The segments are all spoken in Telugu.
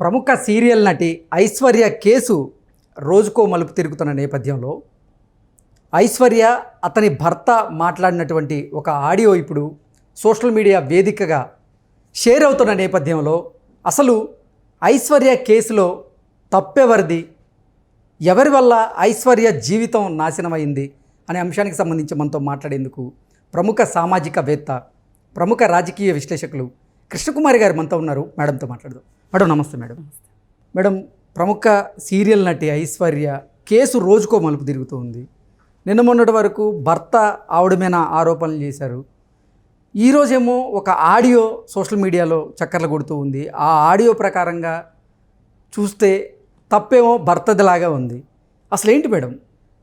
ప్రముఖ సీరియల్ నటి ఐశ్వర్య కేసు రోజుకో మలుపు తిరుగుతున్న నేపథ్యంలో ఐశ్వర్య అతని భర్త మాట్లాడినటువంటి ఒక ఆడియో ఇప్పుడు సోషల్ మీడియా వేదికగా షేర్ అవుతున్న నేపథ్యంలో అసలు ఐశ్వర్య కేసులో తప్పెవరిది? ఎవరి వల్ల ఐశ్వర్య జీవితం నాశనమైంది? అనే అంశానికి సంబంధించి మనతో మాట్లాడేందుకు ప్రముఖ సామాజికవేత్త ప్రముఖ రాజకీయ విశ్లేషకులు కృష్ణకుమారి గారు మనతో ఉన్నారు. మేడంతో మాట్లాడదాం. మేడం నమస్తే మేడం. మేడం ప్రముఖ సీరియల్ నటి ఐశ్వర్య కేసు రోజుకో మలుపు తిరుగుతూ ఉంది నిన్న మొన్నటి వరకు భర్త ఆవిడ మీద ఆరోపణలు చేశారు. ఈరోజేమో ఒక ఆడియో సోషల్ మీడియాలో చక్కర్లు కొడుతూ ఉంది. ఆ ఆడియో ప్రకారంగా చూస్తే తప్పేమో భర్తదిలాగా ఉంది. అసలు ఏంటి మేడం?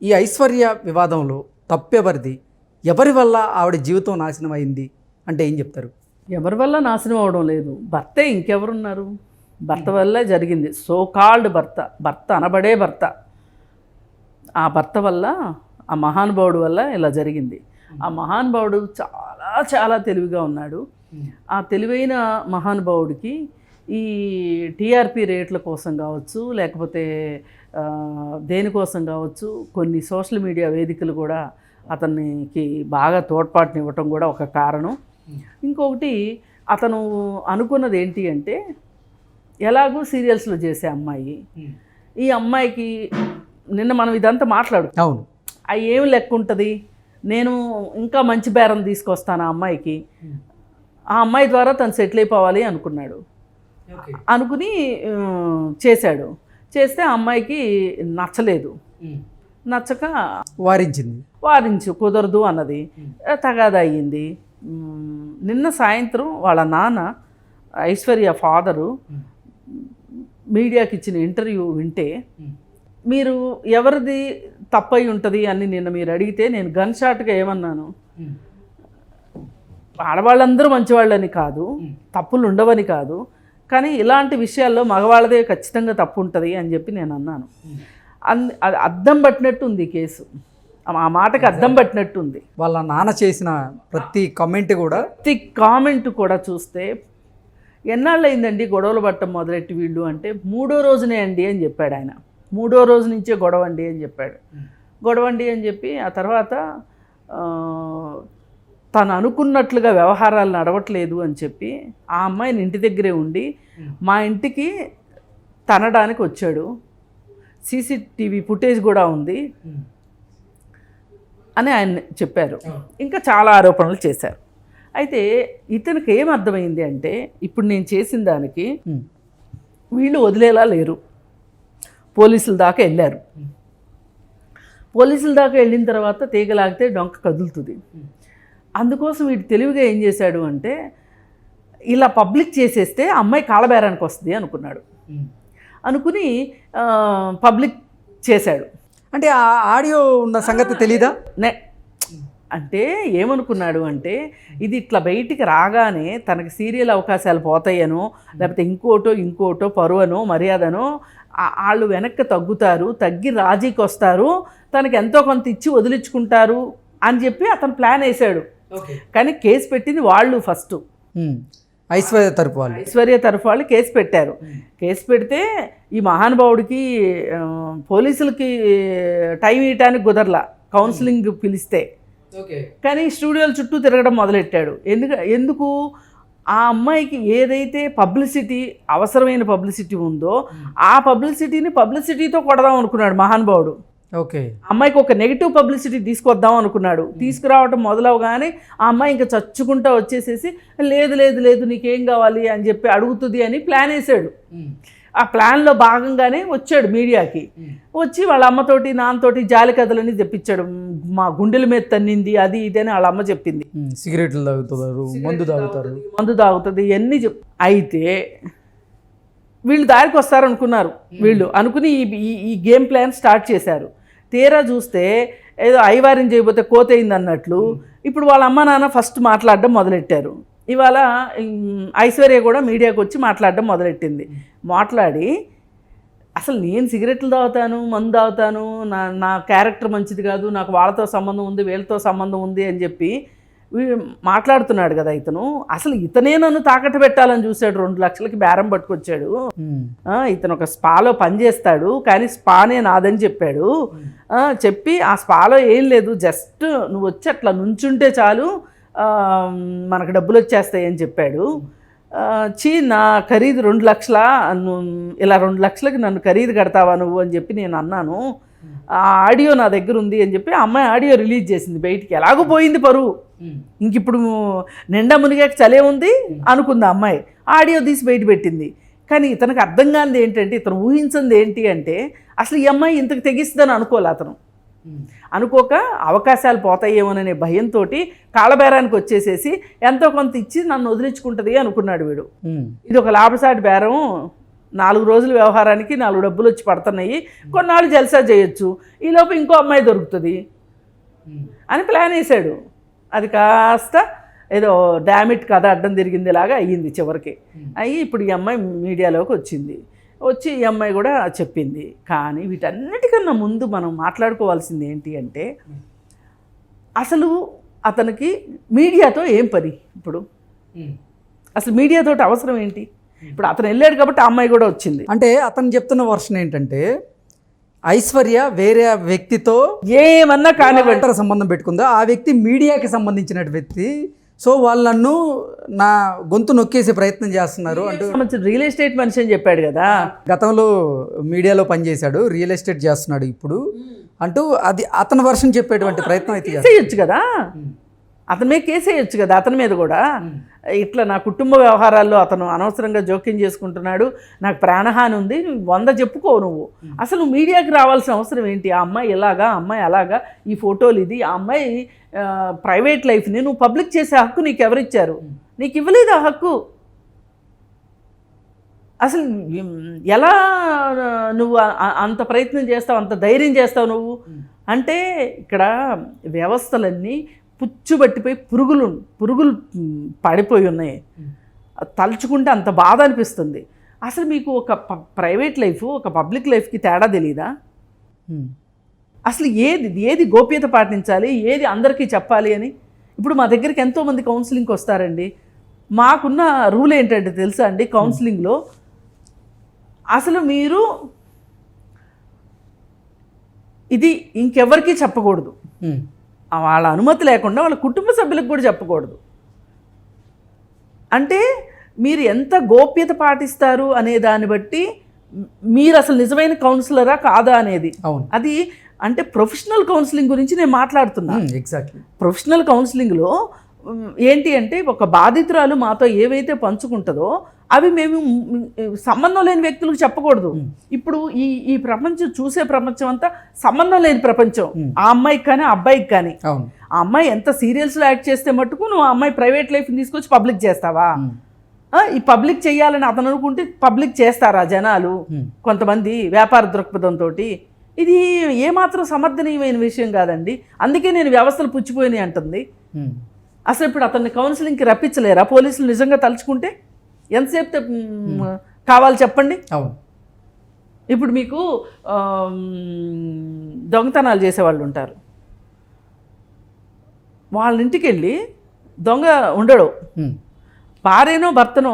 ఈ ఐశ్వర్య వివాదంలో తప్పెవరిది? ఎవరి వల్ల ఆవిడ జీవితం నాశనం అయింది అంటే ఏం చెప్తారు? ఎవరి వల్ల నాశనం అవడం లేదు. భర్తే ఇంకెవరున్నారు? భర్త వల్లే జరిగింది. సో కాల్డ్ భర్త భర్త అనబడే భర్త. ఆ భర్త వల్ల ఆ మహానుభావుడు వల్ల ఇలా జరిగింది. ఆ మహానుభావుడు చాలా చాలా తెలివిగా ఉన్నాడు. ఆ తెలివైన మహానుభావుడికి ఈ టీఆర్పీ రేట్ల కోసం కావచ్చు లేకపోతే దేనికోసం కావచ్చు కొన్ని సోషల్ మీడియా వేదికలు కూడా అతనికి బాగా తోడ్పాటునివ్వటం కూడా ఒక కారణం. ఇంకొకటి అతను అనుకున్నది ఏంటి అంటే ఎలాగూ సీరియల్స్లో చేసే అమ్మాయి. ఈ అమ్మాయికి నిన్న మనం ఇదంతా మాట్లాడు అవును. అవి ఏం లెక్క ఉంటుంది? నేను ఇంకా మంచి బేరం తీసుకొస్తాను ఆ అమ్మాయికి. ఆ అమ్మాయి ద్వారా తను సెటిల్ అయిపోవాలి అనుకున్నాడు. అనుకుని చేశాడు. చేస్తే ఆ అమ్మాయికి నచ్చలేదు. నచ్చక వారించింది. వారించు కుదరదు అన్నది. తగాద అయ్యింది. నిన్న సాయంత్రం వాళ్ళ నాన్న ఐశ్వర్య ఫాదరు మీడియాకి ఇచ్చిన ఇంటర్వ్యూ వింటే మీరు ఎవరిది తప్పై ఉంటుంది అని నిన్న మీరు అడిగితే నేను గన్ షాట్గా ఏమన్నాను? ఆడవాళ్ళందరూ మంచివాళ్ళని కాదు తప్పులు ఉండవని కాదు కానీ ఇలాంటి విషయాల్లో మగవాళ్ళదే ఖచ్చితంగా తప్పు ఉంటుంది అని చెప్పి నేను అన్నాను. అన్ అది అద్దం పట్టినట్టు ఉంది కేసు. ఆ- మాటకి అద్దం పట్టినట్టు ఉంది వాళ్ళ నాన్న చేసిన ప్రతి కమెంట్ కూడా ప్రతి కామెంట్ కూడా చూస్తే ఎన్నాళ్ళు అయిందండి గొడవలు పట్టం మొదలెట్టి వీళ్ళు అంటే మూడో రోజునే అండి అని చెప్పాడు ఆయన. మూడో రోజు నుంచే గొడవ అండి అని చెప్పాడు. గొడవ అండి అని చెప్పి ఆ తర్వాత తను అనుకున్నట్లుగా వ్యవహారాలు నడవట్లేదు అని చెప్పి ఆ అమ్మాయిని ఇంటి దగ్గరే ఉండి మా ఇంటికి తనడానికి వచ్చాడు. సీసీటీవీ ఫుటేజ్ కూడా ఉంది అని ఆయన చెప్పారు. ఇంకా చాలా ఆరోపణలు చేశారు. అయితే ఇతనికి ఏం అర్థమైంది అంటే ఇప్పుడు నేను చేసిన దానికి వీళ్ళు వదిలేలా లేరు. పోలీసుల దాకా వెళ్ళారు. పోలీసుల దాకా వెళ్ళిన తర్వాత తీగలాగితే డొంక కదులుతుంది. అందుకోసం వీడు తెలివిగా ఏం చేశాడు అంటే ఇలా పబ్లిక్ చేసేస్తే అమ్మాయి కాళ్ళబేరానికి వస్తుంది అనుకున్నాడు. అనుకుని పబ్లిక్ చేశాడు. అంటే ఆ ఆడియో ఉన్న సంగతి తెలీదా? నే అంటే ఏమనుకున్నాడు అంటే ఇది ఇట్లా బయటికి రాగానే తనకి సీరియల్ అవకాశాలు పోతాయనో లేకపోతే ఇంకోటో ఇంకోటో పరువనో మర్యాదనో వాళ్ళు వెనక్కి తగ్గుతారు తగ్గి రాజీకి వస్తారు తనకి ఎంతో కొంత ఇచ్చి వదిలించుకుంటారు అని చెప్పి అతను ప్లాన్ వేశాడు. కానీ కేసు పెట్టింది వాళ్ళు ఫస్ట్. ఐశ్వర్య తరపు వాళ్ళు. ఐశ్వర్య తరఫు వాళ్ళు కేసు పెట్టారు. కేసు పెడితే ఈ మహానుభావుడికి పోలీసులకి టైం ఇవ్వటానికి కుదరలా. కౌన్సిలింగ్ పిలిస్తే. కానీ స్టూడియోల చుట్టూ తిరగడం మొదలెట్టాడు. ఎందుకు ఎందుకు? ఆ అమ్మాయికి ఏదైతే పబ్లిసిటీ అవసరమైన పబ్లిసిటీ ఉందో ఆ పబ్లిసిటీని పబ్లిసిటీతో కొడదాం అనుకున్నాడు మహానుభావుడు ఓకే. అమ్మాయికి ఒక నెగిటివ్ పబ్లిసిటీ తీసుకొద్దాం అనుకున్నాడు. తీసుకురావటం మొదలవగానే ఆ అమ్మాయి ఇంకా చచ్చుకుంటా వచ్చేసేసి లేదు లేదు లేదు నీకేం కావాలి? అని చెప్పి అడుగుతుంది అని ప్లాన్ వేసాడు. ఆ ప్లాన్లో భాగంగానే వచ్చాడు మీడియాకి. వచ్చి వాళ్ళ అమ్మతోటి నాన్నతోటి జాలి కథలని తెప్పించాడు. మా గుండెల మీద తన్నింది అది ఇది అని వాళ్ళ అమ్మ చెప్పింది. సిగరెట్లు తాగుతారు మందు తాగుతారు. మందు తాగుతుంది ఇవన్నీ చెప్ అయితే వీళ్ళు దారికి వస్తారనుకున్నారు. వీళ్ళు అనుకుని ఈ ఈ- ఈ గేమ్ ప్లాన్ స్టార్ట్ చేశారు. తీరా చూస్తే ఏదో ఐవారం చేయబోతే కోతయింది అన్నట్లు ఇప్పుడు వాళ్ళ అమ్మ నాన్న ఫస్ట్ మాట్లాడడం మొదలెట్టారు. ఇవాళ ఐశ్వర్య కూడా మీడియాకి వచ్చి మాట్లాడడం మొదలెట్టింది. మాట్లాడి అసలు నేను సిగరెట్లు తాగుతాను మందు తాగుతాను నా నా క్యారెక్టర్ మంచిది కాదు నాకు వాళ్ళతో సంబంధం ఉంది వీళ్ళతో సంబంధం ఉంది అని చెప్పి మాట్లాడుతున్నాడు కదా ఇతను. అసలు ఇతనే నన్ను తాకట్టు పెట్టాలని చూశాడు రెండు లక్షలకి బేరం పట్టుకొచ్చాడు. ఇతను ఒక స్పాలో పనిచేస్తాడు కానీ స్పానే నాదని చెప్పాడు. చెప్పి ఆ స్పాలో ఏం లేదు జస్ట్ నువ్వు వచ్చి అట్లా నుంచుంటే చాలు మనకు డబ్బులు వచ్చేస్తాయి అని చెప్పాడు. చీ నా ఖరీదు రెండు లక్షల ఇలా రెండు లక్షలకి నన్ను ఖరీదు కడతావా నువ్వు అని చెప్పి నేను అన్నాను. ఆ ఆడియో నా దగ్గర ఉంది అని చెప్పి అమ్మాయి ఆడియో రిలీజ్ చేసింది బయటికి. ఎలాగో పోయింది పరువు. ఇంక ఇప్పుడు నిండా మునిగాక చలే ఉంది అనుకుంది అమ్మాయి. ఆడియో తీసి బయట పెట్టింది. కానీ ఇతనికి అర్థం కానిది ఏంటంటే ఇతను ఊహించింది ఏంటి అంటే అసలు ఈ అమ్మాయి ఇంతకు తెగిస్తుందని అనుకోలే అతను. అనుకోక అవకాశాలు పోతాయేమోననే భయంతో కాళ్ళబేరానికి వచ్చేసేసి ఎంతో కొంత ఇచ్చి నన్ను వదిలించుకుంటుంది అనుకున్నాడు వీడు. ఇది ఒక లాభసాటి బేరం. నాలుగు రోజుల వ్యవహారానికి నాలుగు డబ్బులు వచ్చి పడుతున్నాయి. కొన్నాళ్ళు జల్సా చేయొచ్చు. ఈలోపు ఇంకో అమ్మాయి దొరుకుతుంది. అని ప్లాన్ వేశాడు. అది కాస్త ఏదో డామిట్ కథ అడ్డం తిరిగిందిలాగా అయ్యింది చివరికి. అయ్యి ఇప్పుడు ఈ అమ్మాయి మీడియాలోకి వచ్చింది. వచ్చి ఈ అమ్మాయి కూడా చెప్పింది. కానీ వీటన్నిటికన్నా ముందు మనం మాట్లాడుకోవాల్సింది ఏంటి అంటే అసలు అతనికి మీడియాతో ఏం పని ఇప్పుడు? అసలు మీడియాతో అవసరం ఏంటి? ఇప్పుడు అతను వెళ్ళాడు కాబట్టి ఆ అమ్మాయి కూడా వచ్చింది. అంటే అతను చెప్తున్న వర్షన్ ఏంటంటే ఐశ్వర్య వేరే వ్యక్తితో ఏమన్నా కానీ వివాహేతర సంబంధం పెట్టుకుందో? ఆ వ్యక్తి మీడియాకి సంబంధించిన వ్యక్తి సో వాళ్ళు నన్ను నా గొంతు నొక్కేసే ప్రయత్నం చేస్తున్నారు. అంటూ రియల్ ఎస్టేట్ మనిషి అని చెప్పాడు కదా. గతంలో మీడియాలో పనిచేశాడు రియల్ ఎస్టేట్ చేస్తున్నాడు ఇప్పుడు. అంటూ అది అతని వర్షం చెప్పేటువంటి ప్రయత్నం అయితే. కేసేయచ్చు కదా. అతని మీద కేసేయచ్చు కదా అతని మీద కూడా. ఇట్లా నా కుటుంబ వ్యవహారాల్లో అతను అనవసరంగా జోక్యం చేసుకుంటున్నాడు నాకు ప్రాణహాని ఉంది నువ్వు వంద చెప్పుకో నువ్వు. అసలు నువ్వు మీడియాకి రావాల్సిన అవసరం ఏంటి? ఆ అమ్మాయి ఇలాగా ఆ అమ్మాయి అలాగా ఈ ఫోటోలు ఇది ఆ అమ్మాయి ప్రైవేట్ లైఫ్ని నువ్వు పబ్లిక్ చేసే హక్కు నీకు ఎవరిచ్చారు? నీకు ఇవ్వలేదు ఆ హక్కు. అసలు ఎలా నువ్వు అంత ప్రయత్నం చేస్తావు అంత ధైర్యం చేస్తావు నువ్వు? అంటే ఇక్కడ వ్యవస్థలన్నీ పుచ్చుబట్టిపోయి పురుగులు పురుగులు ఉమ్, పడిపోయి ఉన్నాయి. తలుచుకుంటే అంత బాధ అనిపిస్తుంది. అసలు మీకు ఒక ప- ప్రైవేట్ లైఫ్ ఒక పబ్లిక్ లైఫ్కి తేడా తెలియదా. అసలు ఏది ఏది గోప్యత పాటించాలి? ఏది అందరికీ చెప్పాలి అని? ఇప్పుడు మా దగ్గరికి ఎంతోమంది కౌన్సిలింగ్కి వస్తారండి. మాకున్న రూల్ ఏంటంటే తెలుసా అండి? కౌన్సిలింగ్లో అసలు మీరు ఇది ఇంకెవరికీ చెప్పకూడదు. వాళ్ళ అనుమతి లేకుండా వాళ్ళ కుటుంబ సభ్యులకు కూడా చెప్పకూడదు. అంటే మీరు ఎంత గోప్యత పాటిస్తారు అనే దాన్ని బట్టి మీరు అసలు నిజమైన కౌన్సిలరా కాదా అనేది. అవును. అది అంటే ప్రొఫెషనల్ కౌన్సిలింగ్ గురించి నేను మాట్లాడుతున్నా. ఎగ్జాక్ట్లీ ప్రొఫెషనల్ కౌన్సిలింగ్లో ఏంటి అంటే ఒక బాధితురాలు మాతో ఏవైతే పంచుకుంటుందో అవి మేము సంబంధం లేని వ్యక్తులకు చెప్పకూడదు. ఇప్పుడు ఈ ఈ ప్రపంచం చూసే ప్రపంచం అంతా సంబంధం లేని ప్రపంచం. ఆ అమ్మాయికి కానీ ఆ అబ్బాయికి కానీ. ఆ అమ్మాయి ఎంత సీరియల్స్లో యాక్ట్ చేస్తే మట్టుకు నువ్వు ఆ అమ్మాయి ప్రైవేట్ లైఫ్ని తీసుకొచ్చి పబ్లిక్ చేస్తావా? ఈ పబ్లిక్ చేయాలని అతను అనుకుంటే పబ్లిక్ చేస్తారా జనాలు. కొంతమంది వ్యాపార దృక్పథంతో ఇది ఏమాత్రం సమర్థనీయమైన విషయం కాదండి. అందుకే నేను వ్యవస్థలు పుచ్చిపోయినాయి అంటుంది. అసలు ఇప్పుడు అతన్ని కౌన్సిలింగ్కి రప్పించలేరా? పోలీసులు నిజంగా తలుచుకుంటే? ఎంతసేపు కావాలి చెప్పండి? అవును. ఇప్పుడు మీకు దొంగతనాలు చేసేవాళ్ళు ఉంటారు. వాళ్ళ ఇంటికి వెళ్ళి దొంగ ఉండడు. భార్యనో భర్తనో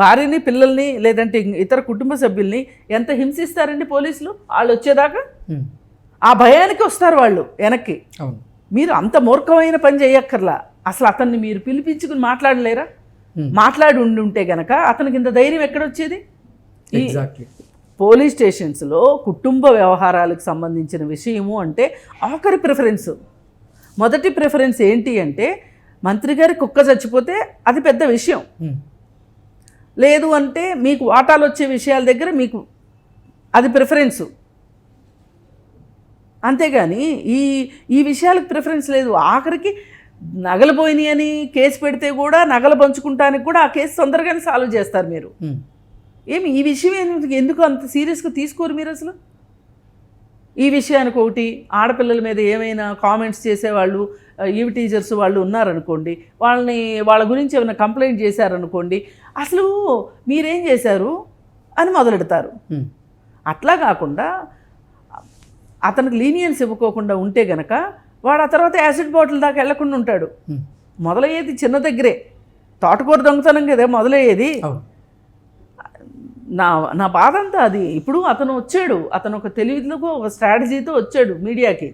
భార్యని పిల్లల్ని లేదంటే ఇతర కుటుంబ సభ్యుల్ని ఎంత హింసిస్తారండి పోలీసులు? వాళ్ళు వచ్చేదాకా. ఆ భయానికి వస్తారు వాళ్ళు వెనక్కి. మీరు అంత మూర్ఖమైన పని చేయక్కర్లా. అసలు అతన్ని మీరు పిలిపించుకుని మాట్లాడలేరా. మాట్లాడి ఉండి ఉంటే గనక అతనికి ఇంత ధైర్యం ఎక్కడొచ్చేది? పోలీస్ స్టేషన్స్లో కుటుంబ వ్యవహారాలకు సంబంధించిన విషయము అంటే ఆఖరి ప్రిఫరెన్స్. మొదటి ప్రిఫరెన్స్ ఏంటి అంటే మంత్రి గారి కుక్క చచ్చిపోతే అది పెద్ద విషయం. లేదు అంటే మీకు వాటాలు వచ్చే విషయాల దగ్గర మీకు అది ప్రిఫరెన్సు. అంతేగాని ఈ ఈ విషయాలకు ప్రిఫరెన్స్ లేదు. ఆఖరికి నగలు అని కేసు పెడితే కూడా నగలు పంచుకుంటానికి కూడా ఆ కేసు తొందరగానే సాల్వ్ చేస్తారు మీరు. ఏమి ఈ విషయం ఎందుకు ఎందుకు అంత సీరియస్గా తీసుకోరు మీరు అసలు? ఈ విషయానికి ఒకటి ఆడపిల్లల మీద ఏమైనా కామెంట్స్ చేసేవాళ్ళు ఈవి టీచర్స్ వాళ్ళు ఉన్నారనుకోండి వాళ్ళని వాళ్ళ గురించి ఏమైనా కంప్లైంట్ చేశారనుకోండి అసలు మీరేం చేశారు? అని మొదలెడతారు. అట్లా కాకుండా అతనికి లీనియన్స్ ఇవ్వకోకుండా ఉంటే గనక వాడు ఆ తర్వాత యాసిడ్ బాటిల్ దాకా వెళ్ళకుండా ఉంటాడు. మొదలయ్యేది చిన్న దగ్గరే. తోటకూర దొంగతనం కదా మొదలయ్యేది. నా నా బాధ అంతా అది. ఇప్పుడు అతను వచ్చాడు. అతను ఒక తెలివితో ఒక స్ట్రాటజీతో వచ్చాడు మీడియాకి.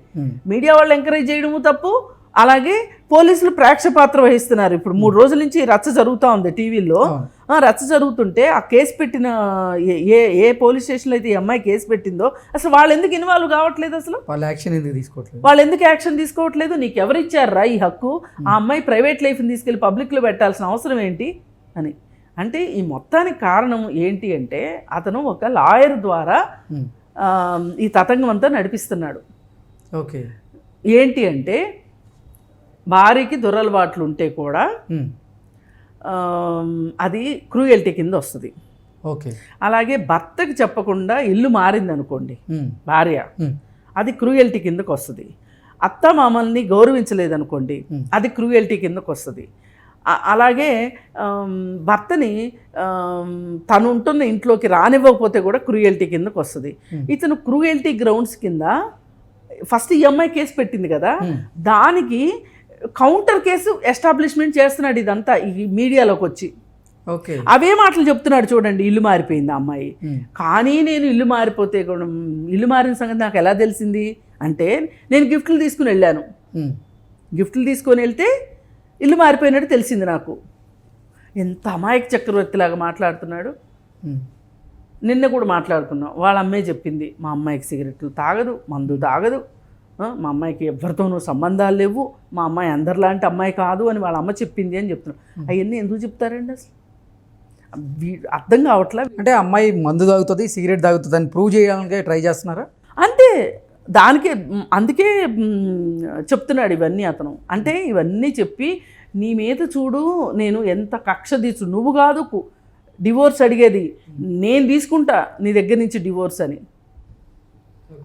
మీడియా వాళ్ళు ఎంకరేజ్ చేయడము తప్పు. అలాగే పోలీసులు ప్రేక్ష పాత్ర వహిస్తున్నారు. ఇప్పుడు మూడు రోజుల నుంచి రచ్చ జరుగుతూ ఉంది టీవీలో రచ్చ జరుగుతుంటే ఆ కేసు పెట్టిన ఏ- ఏ పోలీస్ స్టేషన్లో అయితే ఈ అమ్మాయి కేసు పెట్టిందో అసలు వాళ్ళు ఎందుకు ఇన్వాల్వ్ కావట్లేదు అసలు? వాళ్ళు యాక్షన్ ఎందుకు తీసుకోవట్లేదు? వాళ్ళు ఎందుకు యాక్షన్ తీసుకోవట్లేదు? నీకు ఎవరు ఇచ్చారా ఈ హక్కు? ఆ అమ్మాయి ప్రైవేట్ లైఫ్ని తీసుకెళ్ళి పబ్లిక్లో పెట్టాల్సిన అవసరం ఏంటి? అని. అంటే ఈ మొత్తానికి కారణం ఏంటి అంటే అతను ఒక లాయర్ ద్వారా ఈ తతంగం అంతా నడిపిస్తున్నాడు. ఓకే. ఏంటి అంటే భార్యకి దురలవాట్లు ఉంటే కూడా అది క్రూయల్టీ కింద వస్తుంది ఓకే అలాగే భర్తకి చెప్పకుండా ఇల్లు మారింది అనుకోండి. భార్య. అది క్రూయల్టీ కిందకు వస్తుంది అత్త మామల్ని గౌరవించలేదు అనుకోండి Hmm. అది క్రూయల్టీ కిందకు వస్తుంది అలాగే భర్తని తను ఉంటున్న ఇంట్లోకి రానివ్వకపోతే కూడా క్రూయల్టీ కిందకు వస్తుంది. ఇతను క్రూయల్టీ గ్రౌండ్స్ కింద ఫస్ట్ ఈ అమ్మాయి కేసు పెట్టింది కదా. దానికి కౌంటర్ కేసు ఎస్టాబ్లిష్మెంట్ చేస్తున్నాడు ఇదంతా ఈ మీడియాలోకి వచ్చి. ఓకే. అవే మాటలు చెప్తున్నాడు చూడండి ఇల్లు మారిపోయింది అమ్మాయి. కానీ నేను ఇల్లు మారిపోతే ఇల్లు మారిన సంగతి నాకు ఎలా తెలిసింది అంటే నేను గిఫ్ట్లు తీసుకుని వెళ్ళాను. గిఫ్ట్లు తీసుకొని వెళ్తే ఇల్లు మారిపోయినట్టు తెలిసింది నాకు. ఎంత అమాయక చక్రవర్తిలాగా మాట్లాడుతున్నాడు. నిన్న కూడా మాట్లాడుకున్నాం. వాళ్ళ అమ్మాయి చెప్పింది మా అమ్మాయికి సిగరెట్లు తాగదు మందు తాగదు మా అమ్మాయికి ఎవరితోనూ సంబంధాలు లేవు. మా అమ్మాయి అందరిలాంటి అమ్మాయి కాదు అని వాళ్ళ అమ్మ చెప్పింది అని చెప్తున్నాడు అవన్నీ ఎందుకు చెప్తారండి అసలు? అర్థం కావట్లే? అంటే అమ్మాయి మందు తాగుతుంది సిగరెట్ తాగుతుంది అని ప్రూవ్ చేయడానికి ట్రై చేస్తున్నారా? అంతే దానికే అందుకే చెప్తున్నాడు ఇవన్నీ అతను. అంటే ఇవన్నీ చెప్పి నీ మీద చూడు నేను ఎంత కక్ష తీసు నువ్వు కాదు కు- డివోర్స్ అడిగేది. నేను తీసుకుంటా నీ దగ్గర నుంచి డివోర్స్ అని.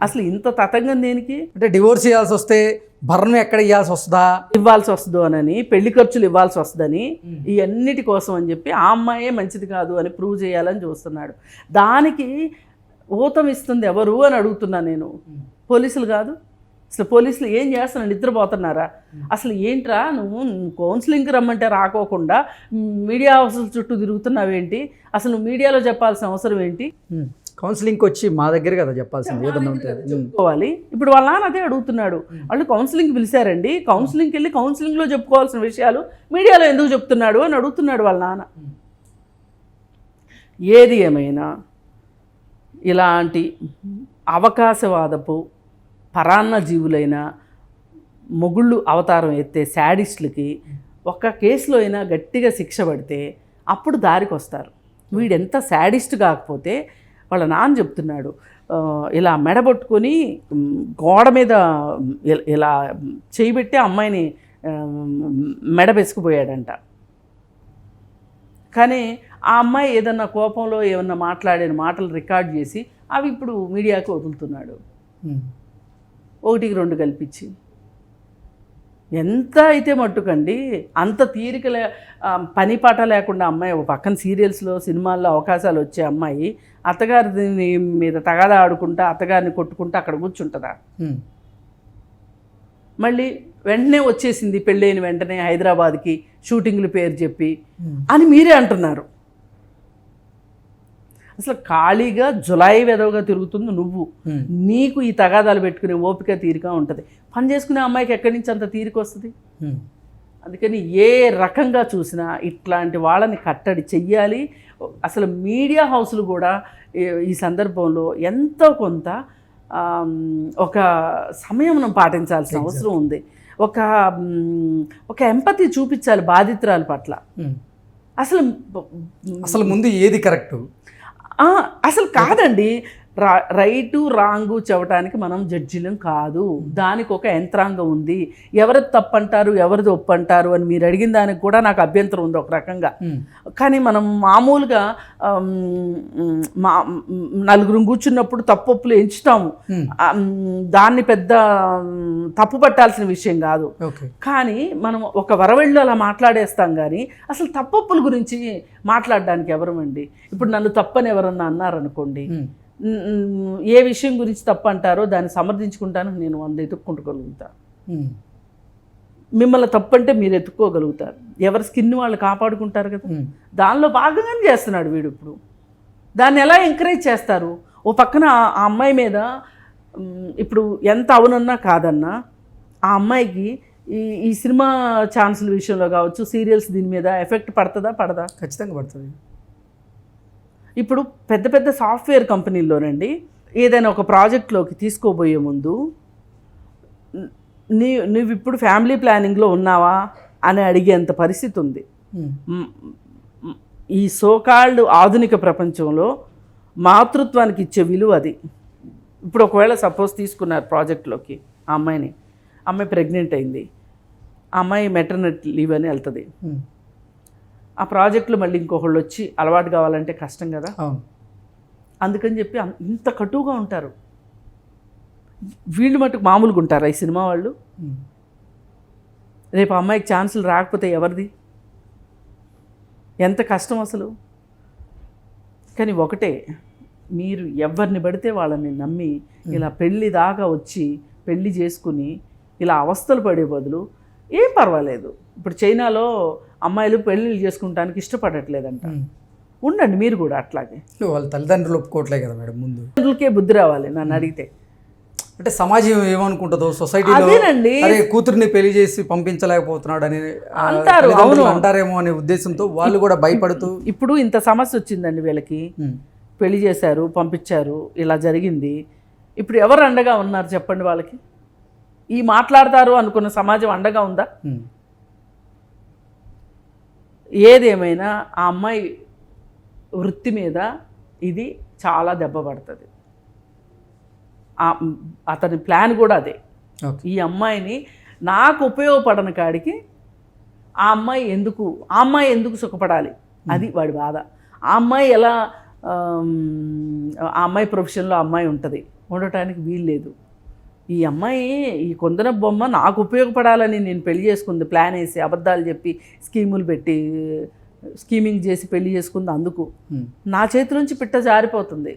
అసలు ఇంత తతంగం దేనికి? అంటే డివోర్స్ చేయాల్సి వస్తే భరణం ఎక్కడ ఇవ్వాల్సి వస్తుందా? ఇవ్వాల్సి వస్తుందో అని పెళ్ళి ఖర్చులు ఇవ్వాల్సి వస్తుందని ఈ అన్నిటి కోసం అని చెప్పి ఆ అమ్మాయే మంచిది కాదు అని ప్రూవ్ చేయాలని చూస్తున్నాడు. దానికి ఊతం ఇస్తుంది ఎవరు అని అడుగుతున్నా నేను. పోలీసులు కాదు. అసలు పోలీసులు ఏం చేస్తున్నారు? నిద్రపోతున్నారా? అసలు ఏంట్రా నువ్వు? కౌన్సిలింగ్కి రమ్మంటే రాకోకుండా మీడియా హౌసుల చుట్టూ తిరుగుతున్నావేంటి? అసలు నువ్వు మీడియాలో చెప్పాల్సిన అవసరం ఏంటి. కౌన్సిలింగ్కి వచ్చి మా దగ్గర కదా చెప్పాల్సింది ఏదన్నా ఉంటుంది ఉమ్. చెప్పుకోవాలి. ఇప్పుడు వాళ్ళ నాన్న అదే అడుగుతున్నాడు. వాళ్ళు కౌన్సిలింగ్ పిలిచారండి. కౌన్సిలింగ్కి వెళ్ళి కౌన్సిలింగ్లో చెప్పుకోవాల్సిన విషయాలు మీడియాలో ఎందుకు చెప్తున్నాడు అని అడుగుతున్నాడు వాళ్ళ నాన్న. ఏది ఏమైనా ఇలాంటి అవకాశవాదపు పరాన్న జీవులైన మొగుళ్ళు అవతారం ఎత్తే శాడిస్టులకి ఒక్క కేసులో అయినా గట్టిగా శిక్ష పడితే అప్పుడు దారికి వస్తారు. వీడెంత శాడిస్ట్ కాకపోతే వాళ్ళ నాన్న చెప్తున్నాడు ఇలా మెడబొట్టుకొని గోడ మీద ఇలా చేయబెట్టి అమ్మాయిని ఆ, మెడ బెసుకుపోయాడంట కానీ ఆ అమ్మాయి ఏదన్నా కోపంలో ఏమన్నా మాట్లాడిన మాటలు రికార్డ్ చేసి అవి ఇప్పుడు మీడియాకు వదులుతున్నాడు. ఒకటికి రెండు కల్పించి. ఎంత అయితే మట్టుకండి అంత తీరిక లే పని పాట లేకుండా అమ్మాయి ఒక పక్కన సీరియల్స్లో సినిమాల్లో అవకాశాలు వచ్చే అమ్మాయి అత్తగారి మీద తగాదా ఆడుకుంటా అత్తగారిని కొట్టుకుంటా అక్కడ కూర్చుంటుందా. మళ్ళీ వెంటనే వచ్చేసింది పెళ్ళైన వెంటనే హైదరాబాద్కి షూటింగ్లు పేరు చెప్పి. అని మీరే అంటున్నారు అసలు ఖాళీగా జులాయి వెదవగా తిరుగుతుంది నువ్వు. నీకు ఈ తగాదాలు పెట్టుకునే ఓపిక తీరిక ఉంటుంది. పని చేసుకునే అమ్మాయికి ఎక్కడి నుంచి అంత తీరిక వస్తుంది. అందుకని ఏ రకంగా చూసినా ఇట్లాంటి వాళ్ళని కట్టడి చెయ్యాలి. అసలు మీడియా హౌస్లు కూడా ఈ- సందర్భంలో ఎంతో కొంత ఒక సంయమనం పాటించాల్సిన అవసరం ఉంది. ఒక ఒక ఎంపతి చూపించాలి బాధితురాల పట్ల. అసలు అసలు ముందు ఏది కరెక్ట్? అసలు కాదండి. రా రైటు రాంగు చెప్పడానికి మనం జడ్జిలం కాదు. దానికి ఒక యంత్రాంగం ఉంది. ఎవరిది తప్పంటారు ఎవరిది ఒప్పంటారు అని మీరు అడిగిన దానికి కూడా నాకు అభ్యంతరం ఉంది ఒక రకంగా. కానీ మనం మామూలుగా మా నలుగురు కూర్చున్నప్పుడు తప్పొప్పులు ఎంచుతాము. దాన్ని పెద్ద తప్పు పట్టాల్సిన విషయం కాదు. కానీ మనం ఒక వరవెళ్ళు అలా మాట్లాడేస్తాం కానీ అసలు తప్పప్పుల గురించి మాట్లాడడానికి ఎవరమండి ఇప్పుడు నన్ను తప్పని ఎవరన్నా అన్నారనుకోండి ఏ విషయం గురించి తప్పు అంటారో దాన్ని సమర్థించుకుంటాను నేను వంద ఎత్తుక్కుంటుకోగలుగుతా ఉమ్. మిమ్మల్ని తప్పంటే మీరు ఎత్తుక్కోగలుగుతారు. ఎవరి స్కిన్ వాళ్ళు కాపాడుకుంటారు కదా. దానిలో భాగంగానే చేస్తున్నాడు వీడు ఇప్పుడు. దాన్ని ఎలా ఎంకరేజ్ చేస్తారు? ఓ పక్కన ఆ- అమ్మాయి మీద ఇప్పుడు ఎంత అవునన్నా కాదన్నా ఆ అమ్మాయికి ఈ ఈ సినిమా ఛాన్సుల విషయంలో కావచ్చు సీరియల్స్ దీని మీద ఎఫెక్ట్ పడుతుందా పడదా? ఖచ్చితంగా పడుతుంది. ఇప్పుడు పెద్ద పెద్ద సాఫ్ట్వేర్ కంపెనీల్లోనండి ఏదైనా ఒక ప్రాజెక్ట్లోకి తీసుకోబోయే ముందు న్- నువ్వు ఇప్పుడు ఫ్యామిలీ ప్లానింగ్లో ఉన్నావా అని అడిగేంత పరిస్థితి ఉంది ఈ సోకాల్డ్ ఆధునిక ప్రపంచంలో మాతృత్వానికి ఇచ్చే విలువ అది. ఇప్పుడు ఒకవేళ సపోజ్ తీసుకున్నారు ప్రాజెక్ట్లోకి ఆ అమ్మాయిని అమ్మాయి ప్రెగ్నెంట్ అయింది ఆ అమ్మాయి మెటర్నిటీ లీవ్ అని వెళ్తుంది. ఆ ప్రాజెక్టులు మళ్ళీ ఇంకొకళ్ళు వచ్చి అలవాటు కావాలంటే కష్టం కదా. అందుకని చెప్పి ఇంత కటువుగా ఉంటారు. వీళ్ళు మటుకు మామూలుగా ఉంటారా ఈ సినిమా వాళ్ళు. రేపు అమ్మాయికి ఛాన్సులు రాకపోతే ఎవరిది? ఎంత కష్టం అసలు? కానీ ఒకటే మీరు ఎవరిని పడితే వాళ్ళని నమ్మి ఇలా పెళ్ళి దాకా వచ్చి పెళ్ళి చేసుకుని ఇలా అవస్థలు పడే బదులు ఏం పర్వాలేదు. ఇప్పుడు చైనాలో అమ్మాయిలు పెళ్ళిళ్ళు చేసుకుంటానికి ఇష్టపడట్లేదంట. ఉండండి మీరు కూడా అట్లాగే వాళ్ళ తల్లిదండ్రులు ఒప్పుకోవట్లే కదా మేడం ముందు తల్లిదండ్రులకే బుద్ధి రావాలి నన్ను అడిగితే అంటే సమాజం ఏమనుకుంటుందో అదేనండి. అరే కూతుర్ని పెళ్ళి చేసి పంపించలేకపోతున్నాడు అని అంటారు, అవును. అంటారేమో అనే ఉద్దేశంతో వాళ్ళు కూడా భయపడుతూ ఇప్పుడు ఇంత సమస్య వచ్చిందండి వీళ్ళకి. పెళ్ళి చేశారు పంపించారు ఇలా జరిగింది ఇప్పుడు ఎవరు అండగా ఉన్నారు చెప్పండి వాళ్ళకి ఈ మాట్లాడతారు అనుకున్న సమాజం అండగా ఉందా. ఏదేమైనా ఆ అమ్మాయి వృత్తి మీద ఇది చాలా దెబ్బ పడుతుంది. అతని ప్లాన్ కూడా అదే. ఓకే. ఈ అమ్మాయిని నాకు ఉపయోగపడని కాడికి ఆ అమ్మాయి ఎందుకు ఆ అమ్మాయి ఎందుకు సుఖపడాలి? అది వాడి బాధ. ఆ అమ్మాయి ఎలా ఆ అమ్మాయి ప్రొఫెషన్లో అమ్మాయి ఉంటుంది. ఉండటానికి వీలు లేదు ఈ అమ్మాయి ఈ కొందన బొమ్మ నాకు ఉపయోగపడాలని నేను పెళ్ళి చేసుకుంది ప్లాన్ వేసి అబద్ధాలు చెప్పి స్కీములు పెట్టి స్కీమింగ్ చేసి పెళ్ళి చేసుకుంది అందుకు. నా చేతిలోంచి పిట్ట జారిపోతుంది.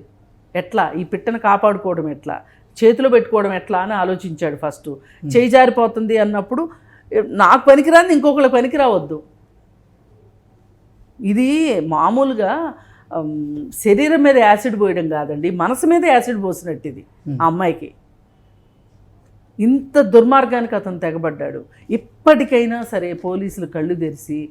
ఎట్లా? ఈ పిట్టను కాపాడుకోవడం ఎట్లా? చేతిలో పెట్టుకోవడం ఎట్లా అని ఆలోచించాడు ఫస్ట్ చేయి జారిపోతుంది అన్నప్పుడు నాకు పనికిరాని ఇంకొకళ్ళకి పనికిరావద్దు. ఇది మామూలుగా శరీరం మీద యాసిడ్ పోయడం కాదండి మనసు మీద యాసిడ్ పోసినట్టు ఇది ఆ అమ్మాయికి. ఇంత దుర్మార్గానికి అతను తెగబడ్డాడు. ఇప్పటికైనా సరే పోలీసులు కళ్ళు తెరిచి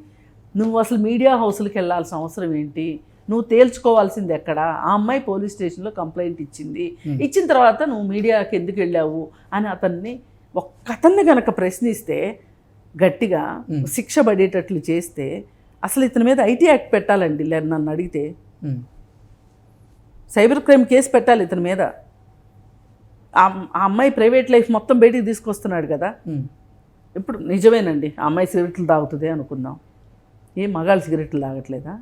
నువ్వు అసలు మీడియా హౌస్లకు వెళ్ళాల్సిన అవసరం ఏంటి? నువ్వు తేల్చుకోవాల్సింది ఎక్కడ? ఆ అమ్మాయి పోలీస్ స్టేషన్లో కంప్లైంట్ ఇచ్చింది. ఇచ్చిన తర్వాత నువ్వు మీడియాకి ఎందుకు వెళ్ళావు? అని అతన్ని ఒక్కతన్ని కనుక ప్రశ్నిస్తే గట్టిగా శిక్ష పడేటట్లు చేస్తే అసలు ఇతని మీద ఐటీ యాక్ట్ పెట్టాలండి? నన్ను అడిగితే. సైబర్ క్రైమ్ కేసు పెట్టాలి ఇతని మీద. ఆ అమ్మాయి ప్రైవేట్ లైఫ్ మొత్తం బయటికి తీసుకొస్తున్నాడు కదా. ఇప్పుడు నిజమేనండి ఆ అమ్మాయి సిగరెట్లు తాగుతుంది అనుకుందాం. ఏం మగాళ్ళు సిగరెట్లు తాగట్లేదా.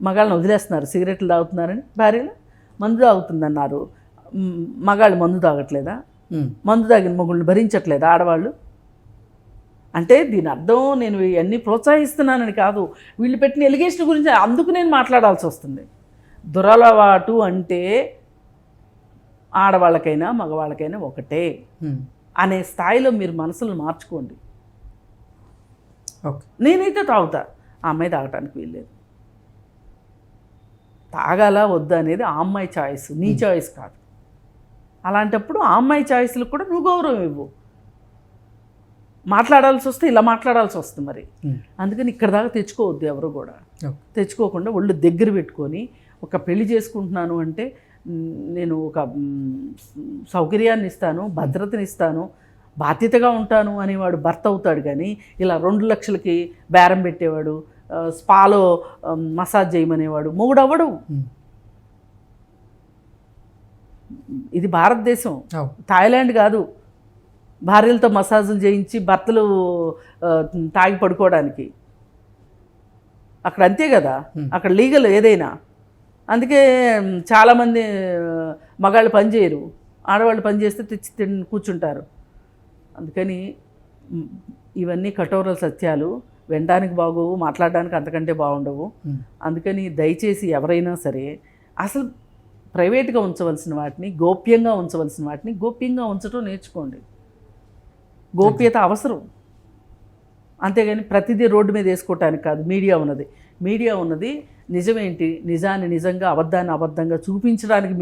మగాళ్ళని వదిలేస్తున్నారు సిగరెట్లు తాగుతున్నారని. భార్యలు మందు తాగుతుందన్నారు. మగాళ్ళు మందు తాగట్లేదా. మందు తాగిన మొగుళ్ళని భరించట్లేదా ఆడవాళ్ళు? అంటే దీని అర్థం నేను ఇవన్నీ ప్రోత్సహిస్తున్నానని కాదు. వీళ్ళు పెట్టిన ఎలిగేషన్ గురించి అందుకు నేను మాట్లాడాల్సి వస్తుంది. దురలవాటు అంటే ఆడవాళ్ళకైనా మగవాళ్ళకైనా ఒకటే. అనే స్థాయిలో మీరు మనసులు మార్చుకోండి. నేనైతే తాగుతా. ఆ అమ్మాయి తాగటానికి వీల్లేదు. తాగాలా వద్దా అనేది ఆ అమ్మాయి చాయిస్ నీ చాయిస్ కాదు. అలాంటప్పుడు ఆ అమ్మాయి చాయిస్లకు కూడా నువ్వు గౌరవం ఇవ్వు. మాట్లాడాల్సి వస్తే ఇలా మాట్లాడాల్సి వస్తుంది మరి. అందుకని ఇక్కడ దాకా తెచ్చుకోవద్దు ఎవరు కూడా. తెచ్చుకోకుండా ఒళ్ళు దగ్గర పెట్టుకొని ఒక పెళ్ళి చేసుకుంటున్నాను అంటే నేను ఒక సౌకర్యాన్ని ఇస్తాను భద్రతని ఇస్తాను బాధ్యతగా ఉంటాను అనేవాడు భర్త అవుతాడు కానీ ఇలా రెండు లక్షలకి బేరం పెట్టేవాడు స్పాలో మసాజ్ చేయమనేవాడు ఉమ్. ఇది భారతదేశం. థాయిలాండ్ కాదు. భార్యలతో మసాజులు చేయించి భర్తలు తాగి పడుకోవడానికి. అక్కడ అంతే కదా. అక్కడ లీగల్ ఏదైనా. అందుకే చాలామంది మగాళ్ళు పని చేయరు. ఆడవాళ్ళు పని చేస్తే తెచ్చి తిని కూర్చుంటారు. అందుకని ఇవన్నీ కఠోర సత్యాలు. వినడానికి బాగోవు మాట్లాడడానికి అంతకంటే బాగుండవు. అందుకని దయచేసి ఎవరైనా సరే అసలు ప్రైవేట్గా ఉంచవలసిన వాటిని గోప్యంగా ఉంచవలసిన వాటిని గోప్యంగా ఉంచడం నేర్చుకోండి. గోప్యత అవసరం. అంతేగాని ప్రతిదీ రోడ్డు మీద వేసుకోవటానికి కాదు. మీడియా ఉన్నది. మీడియా ఉన్నది. నిజమేంటి? నిజాన్ని నిజంగా అబద్ధాన్ని అబద్ధంగా చూపించడానికి